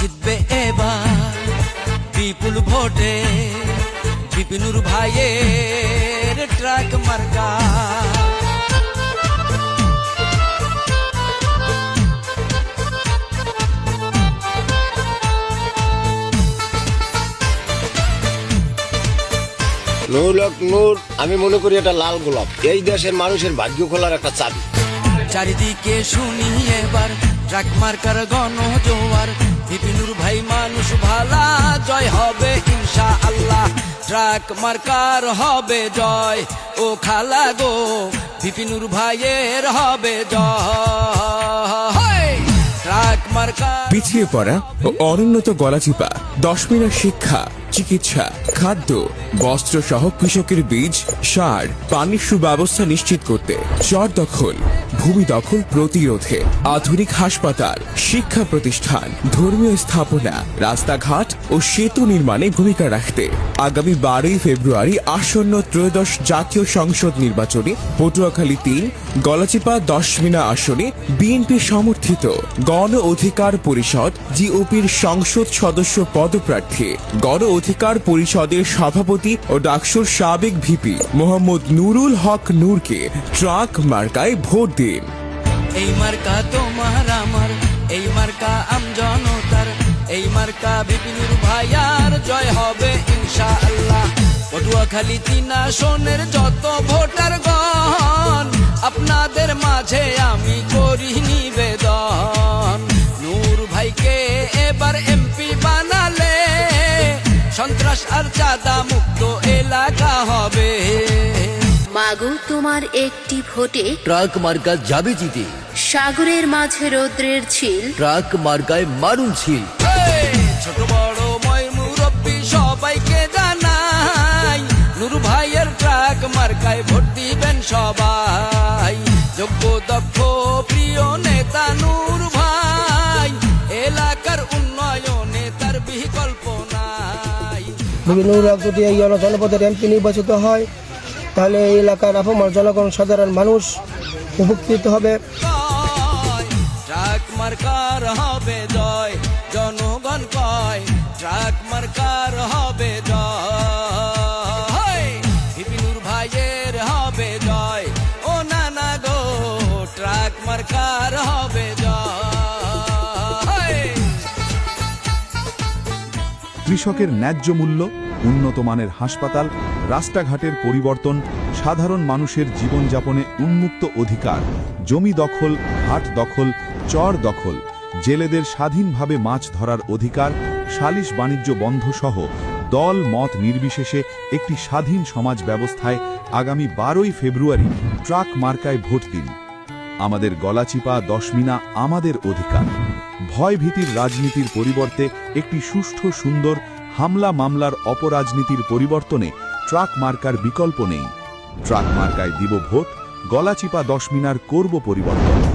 জিতবে এবার। বিপুল ভোটে বিপিনুর ভাইয়ের ট্রাক মার্কা নূর হক নূর আমি মনে করি এটা লাল গোলাপ। এই দেশের মানুষের ভাগ্য খোলার একটা চাবি। চারিদিকে শুনি এবার ট্রাক মার্কার গণ জোয়ার বিপিনুর ভাই মানুষ ভালা, জয় হবে ইনশা আল্লাহ ট্রাক মার্কার হবে জয়, ও খালা গো, বিপিনুর ভাইয়ের হবে জয়। ট্রাক মার্কার পিছিয়ে পড়া ও অনুন্নত গলাচিপা দশ মিনার শিক্ষা, চিকিৎসা, খাদ্য বস্ত্র সহ কৃষকের বীজ, সার, পানির সুব্যবস্থা নিশ্চিত করতে চর দখল। ভূমি দখল প্রতিরোধে আধুনিক হাসপাতাল, শিক্ষা প্রতিষ্ঠান, ধর্মীয় স্থাপনা, রাস্তাঘাট ও সেতু নির্মাণে ভূমিকা রাখতে। আগামী বারোই ফেব্রুয়ারি আসন্ন ত্রয়োদশ জাতীয় সংসদ নির্বাচনে পটুয়াখালী তিন, গলাচিপা দশমিনা আসনে বিএনপি সমর্থিত গণ অধিকার পরিষদ জিওপির সংসদ সদস্য পদপ্রার্থী, গণ অধিকার পরিষদের সভাপতি ও ডাকসুর সাবেক ভিপি মোহাম্মদ নুরুল হক নূরকে ট্রাক মার্কায় ভোট দিন। এই মার্কা তোমার আমার, এই মার্কা আম জনতার, এই মার্কা বিপিনুর ভাইয়ার জয় হবে ইনশা আল্লাহ পটুয়াখালী তিনা সোনের যত ভোটার গণ, আপনাদের মাঝে আমি করি নিবেদন। নূর ভাইকে এবার এমপি বানালে, সন্ত্রাস আর চাঁদা মুক্ত এলাকা হবে মাগো তোমার একটি ভোটে ট্রাক মার্কা যাবে জিতে। সাগরের মাঝে রৌদ্রের ছিল ট্রাক মার্কায় মারুন ছিল ছোট বড় ময় মুরব্বী সবাইকে জানাই নুর ভাইয়ের ট্রাক মার্কায় ভোট দিবেন সবাই। যোগ্য দক্ষ প্রিয় নেতা নূর ভাই এলাকার উন্নয়নে তার বিকল্প নাই। হক এই জনপদের এমপি নির্বাচিত হয়। তাহলে এই এলাকার আপামর জনগণ সাধারণ মানুষ উপকৃত হবে। কয় ট্রাক মার্কার হবে জয় জনগণ কয় ট্রাক মার্কার হবে জয়। বিপিনুর ভাইয়ের হবে জয় ও নানা গো ট্রাক মার্কার হবে জয়। কৃষকের ন্যায্য মূল্য উন্নত মানের হাসপাতাল, রাস্তাঘাটের পরিবর্তন, সাধারণ মানুষের জীবনযাপনে উন্মুক্ত অধিকার, জমি দখল হাট দখল, চর দখল, জেলেদের স্বাধীনভাবে মাছ ধরার অধিকার, সালিশ বাণিজ্য বন্ধ সহ দল মত নির্বিশেষে একটি স্বাধীন সমাজ ব্যবস্থায় আগামী বারোই ফেব্রুয়ারি ট্রাক মার্কায় ভোট দিন। আমাদের গলাচিপা দশমিনা আমাদের অধিকার। ভয়ভীতির রাজনীতির পরিবর্তে একটি সুষ্ঠু, সুন্দর হামলা মামলার অপরাজনীতির পরিবর্তনে ট্রাক মার্কার বিকল্প নেই। ট্রাক মার্কায় দিব ভোট, গলাচিপা দশমিনার করব পরিবর্তন।